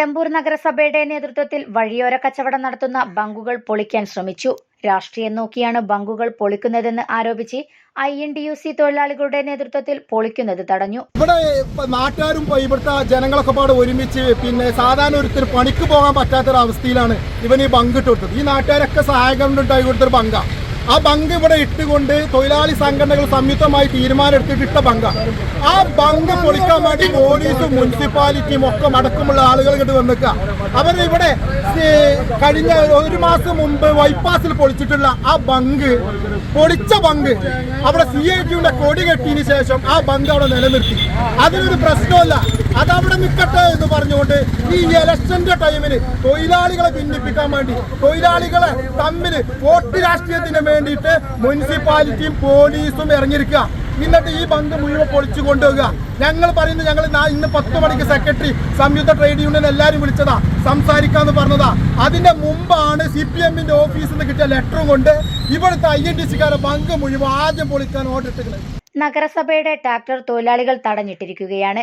Nilambur നഗരസഭയുടെ നേതൃത്വത്തിൽ വഴിയോര കച്ചവടം നടത്തുന്ന ബങ്കുകൾ പൊളിക്കാൻ ശ്രമിച്ചു. രാഷ്ട്രീയം നോക്കിയാണ് ബങ്കുകൾ പൊളിക്കുന്നതെന്ന് ആരോപിച്ച് I N D U C തൊഴിലാളികളുടെ നേതൃത്വത്തിൽ പൊളിക്കുന്നത് തടഞ്ഞു. ഇവിടെ നാട്ടുകാരും ഇവിടുത്തെ ജനങ്ങളൊക്കെ പാടെ ഒരുമിച്ച് പിന്നെ സാധാരണ ഒരുത്തിന് പണിക്ക് പോകാൻ പറ്റാത്തൊരവസ്ഥയിലാണ് ഇവൻ ഈ ബങ്ക് ഇട്ട് കൊടുത്തത് ഈ നാട്ടുകാരൊക്കെ സഹായകം ഉണ്ടായി കൊടുത്തൊരു ബങ്ക. ആ ബങ്ക് ഇവിടെ ഇട്ടുകൊണ്ട് തൊഴിലാളി സംഘടനകൾ സംയുക്തമായി തീരുമാനം എടുത്തിട്ട് ഇട്ട ബങ്ക. ആ ബങ്ക് പൊളിക്കാൻ വേണ്ടി പോലീസും മുനിസിപ്പാലിറ്റിയും ഒക്കെ അടക്കമുള്ള ആളുകൾ ഇങ്ങോട്ട് വന്നിക്കുക അവരിവിടെ കഴിഞ്ഞ ഒരു മാസം മുമ്പ് വൈപ്പാസിൽ പൊളിച്ചിട്ടുള്ള ആ ബങ്ക് പൊളിച്ച ബങ്ക് അവിടെ സി ഐ ടിയുടെ കൊടി കെട്ടിയതിന് ശേഷം ആ ബങ്ക് അവിടെ നിലനിർത്തി. അതിനൊരു പ്രശ്നമല്ല അതവിടെ നിൽക്കട്ടെ എന്ന് പറഞ്ഞുകൊണ്ട് ഈ ഇലക്ഷന്റെ ടൈമിന് തൊഴിലാളികളെ ഭിന്നിപ്പിക്കാൻ വേണ്ടി തൊഴിലാളികളെ തമ്മിൽ വോട്ട് രാഷ്ട്രീയത്തിന് വേണ്ടിയിട്ട് മുനിസിപ്പാലിറ്റിയും പോലീസും ഇറങ്ങിയിരിക്കുക. എന്നിട്ട് ഈ ബന്ധം മുഴുവൻ പൊളിച്ചു കൊണ്ടുപോകുക. ഞങ്ങൾ പറയുന്നത് ഞങ്ങൾ ഇന്ന് പത്ത് മണിക്ക് സെക്രട്ടറി സംയുക്ത ട്രേഡ് യൂണിയൻ എല്ലാവരും വിളിച്ചതാ സംസാരിക്കാന്ന് പറഞ്ഞതാ. അതിന്റെ മുമ്പാണ് സി പി എമ്മിന്റെ ഓഫീസിൽ നിന്ന് കിട്ടിയ ലെറ്ററും കൊണ്ട് ഇവിടുത്തെ ഐ എൻ ടി സിക്കാരെ ബങ്ക് മുഴുവൻ ആദ്യം പൊളിക്കാൻ ഓർഡർ ഇട്ടിട്ടുണ്ട് നഗരസഭയുടെ ട്രാക്ടർ തൊഴിലാളികൾ തടഞ്ഞിട്ടിരിക്കുകയാണ്.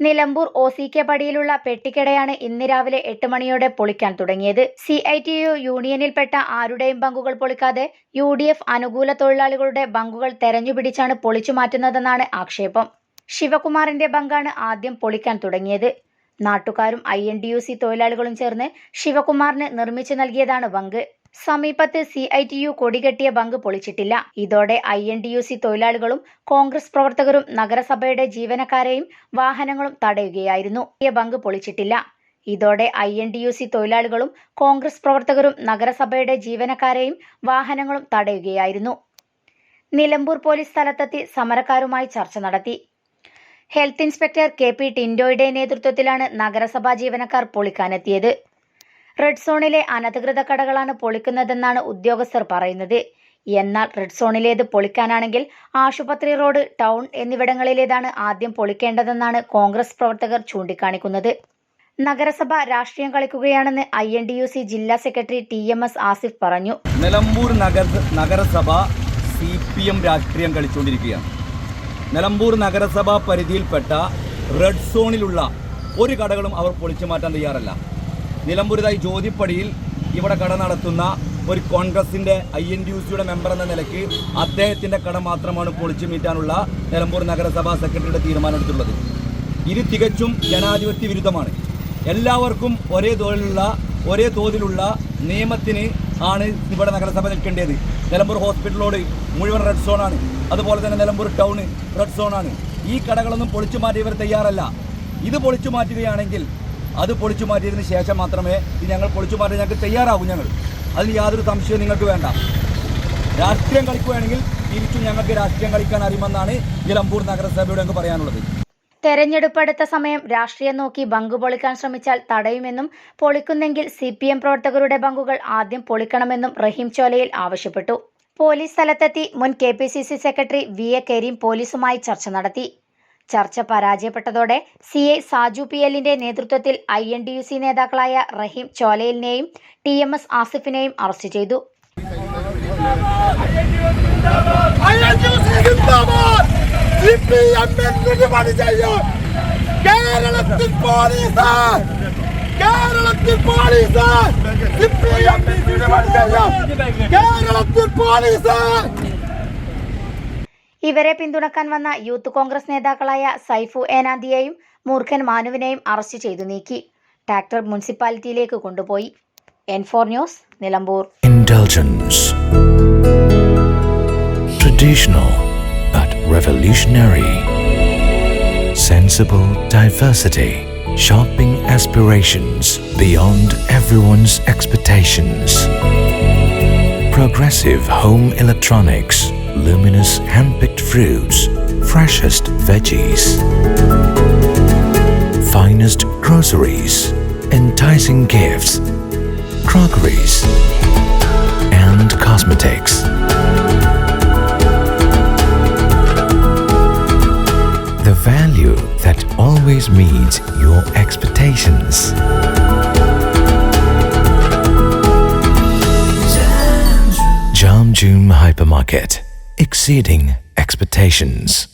നിലമ്പൂർ ഒ സി കെ പടിയിലുള്ള പെട്ടിക്കടയാണ് ഇന്ന് രാവിലെ എട്ട് മണിയോടെ പൊളിക്കാൻ തുടങ്ങിയത്. സി ഐ ടി യു യൂണിയനിൽപ്പെട്ട ആരുടെയും ബങ്കുകൾ പൊളിക്കാതെ യു ഡി എഫ് അനുകൂല തൊഴിലാളികളുടെ ബങ്കുകൾ തെരഞ്ഞുപിടിച്ചാണ് പൊളിച്ചു മാറ്റുന്നതെന്നാണ് ആക്ഷേപം. ശിവകുമാറിന്റെ ബങ്കാണ് ആദ്യം പൊളിക്കാൻ തുടങ്ങിയത്. നാട്ടുകാരും I N D U C തൊഴിലാളികളും ചേർന്ന് ശിവകുമാറിന് നിർമ്മിച്ചു നൽകിയതാണ് ബങ്ക്. സമീപത്ത് സി ഐ ടി യു കൊടികെട്ടിയ ബങ്ക് പൊളിച്ചിട്ടില്ല. ഇതോടെ I N D U C തൊഴിലാളികളും കോൺഗ്രസ് പ്രവർത്തകരും നഗരസഭയുടെ ജീവനക്കാരെയും വാഹനങ്ങളും തടയുകയായിരുന്നു. ബങ്ക് പൊളിച്ചിട്ടില്ല. ഇതോടെ I N D U C തൊഴിലാളികളും കോൺഗ്രസ് പ്രവർത്തകരും നഗരസഭയുടെ ജീവനക്കാരെയും വാഹനങ്ങളും തടയുകയായിരുന്നു. നിലമ്പൂർ പോലീസ് സ്ഥലത്തെത്തി സമരക്കാരുമായി ചർച്ച നടത്തി. ഹെൽത്ത് ഇൻസ്പെക്ടർ കെ പി ടിൻഡോയുടെ നേതൃത്വത്തിലാണ് നഗരസഭാ ജീവനക്കാർ പൊളിക്കാനെത്തിയത്. റെഡ് സോണിലെ അനധികൃത കടകളാണ് പൊളിക്കുന്നതെന്നാണ് ഉദ്യോഗസ്ഥർ പറയുന്നത്. എന്നാൽ റെഡ് സോണിലേത് പൊളിക്കാനാണെങ്കിൽ ആശുപത്രി റോഡ് ടൗൺ എന്നിവിടങ്ങളിലേതാണ് ആദ്യം പൊളിക്കേണ്ടതെന്നാണ് കോൺഗ്രസ് പ്രവർത്തകർ ചൂണ്ടിക്കാണിക്കുന്നത്. നഗരസഭ രാഷ്ട്രീയം കളിക്കുകയാണെന്ന് I N D U C ജില്ലാ secretary T M S Asif പറഞ്ഞു. നിലമ്പൂർ നഗര നഗരസഭ സി പി എം രാഷ്ട്രീയം കളിച്ചുകൊണ്ടിരിക്കുകയാണ്. നിലമ്പൂർ നഗരസഭ പരിധിയിൽപ്പെട്ട റെഡ് സോണിലുള്ള ഒരു കടകളും അവർ പൊളിച്ചു മാറ്റാൻ തയ്യാറല്ല. നിലമ്പൂരിതായി ജ്യോതിപ്പടിയിൽ ഇവിടെ കട നടത്തുന്ന ഒരു കോൺഗ്രസിന്റെ ഐ എൻ ഡി യു സിയുടെ മെമ്പർ എന്ന നിലയ്ക്ക് അദ്ദേഹത്തിന്റെ കട മാത്രമാണ് പൊളിച്ചു മീറ്റാനുള്ള നിലമ്പൂർ നഗരസഭാ സെക്രട്ടറിയുടെ തീരുമാനമെടുത്തുള്ളത് ഇത് തികച്ചും ജനാധിപത്യ വിരുദ്ധമാണ്. എല്ലാവർക്കും ഒരേ തോതിലുള്ള ഒരേ തോതിലുള്ള നിയമത്തിന് ആണ് ഇവിടെ നഗരസഭ നിൽക്കേണ്ടത്. നിലമ്പൂർ ഹോസ്പിറ്റലോട് മുഴുവൻ റെഡ് സോണാണ് അതുപോലെ തന്നെ നിലമ്പൂർ ടൗൺ റെഡ് സോണാണ് ഈ കടകളൊന്നും പൊളിച്ചു മാറ്റി ഇവർ തയ്യാറല്ല. ഇത് പൊളിച്ചു മാറ്റുകയാണെങ്കിൽ അത് പൊളിച്ചു മാറ്റിയതിന് ശേഷം മാത്രമേ ഇത് ഞങ്ങൾ പൊളിച്ചു മാറ്റാൻ ഞങ്ങൾക്ക് തയ്യാറാകൂ ഞങ്ങൾ. അതിൽ യാതൊരു സംശയവും നിങ്ങൾക്ക് വേണ്ട. രാഷ്ട്രീയം കളിക്കുകയാണെങ്കിൽ തിരിച്ചും ഞങ്ങൾക്ക് രാഷ്ട്രീയം കളിക്കാൻ അറിയുമെന്നാണ് നിലമ്പൂർ നഗരസഭയോട് ഞങ്ങൾക്ക് പറയാനുള്ളത്. തെരഞ്ഞെടുപ്പ് അടുത്ത സമയം രാഷ്ട്രീയം നോക്കി ബങ്ക് പൊളിക്കാൻ ശ്രമിച്ചാൽ തടയുമെന്നും പൊളിക്കുന്നെങ്കിൽ സി പി എം പ്രവർത്തകരുടെ ബങ്കുകൾ ആദ്യം പൊളിക്കണമെന്നും റഹീം ചോലയിൽ ആവശ്യപ്പെട്ടു. പോലീസ് സ്ഥലത്തെത്തി മുൻ K P C C secretary V A Karim പോലീസുമായി ചർച്ച നടത്തി. ചർച്ച പരാജയപ്പെട്ടതോടെ സി എ സാജു പി എല്ലിന്റെ നേതൃത്വത്തിൽ I N D U C നേതാക്കളായ റഹീം ചോലയിലിനെയും ടി എം എസ് ആസിഫിനെയും അറസ്റ്റ് ചെയ്തു. കേരളത്തിൽ പോലീസ്! കേരളത്തിൽ പോലീസ്! കേരളത്തിൽ പോലീസ്! ഇവരെ പിന്തുണക്കാൻ വന്ന യൂത്ത് കോൺഗ്രസ് നേതാക്കളായ സൈഫു ഏനാന്തിയെയും മൂർഖൻ മാനുവിനെയും അറസ്റ്റ് ചെയ്തു നീക്കി. ട്രാക്ടർ മുനിസിപ്പാലിറ്റിയിലേക്ക് കൊണ്ടുപോയി. N four news Nilambur. Intelligence traditional revolutionary sensible diversity shopping aspirations beyond everyone's expectations progressive home electronics luminous hand-picked fruits, freshest veggies, finest groceries, enticing gifts, crockeries, and cosmetics. The value that always meets your expectations. Jam June Hypermarket, exceeding expectations.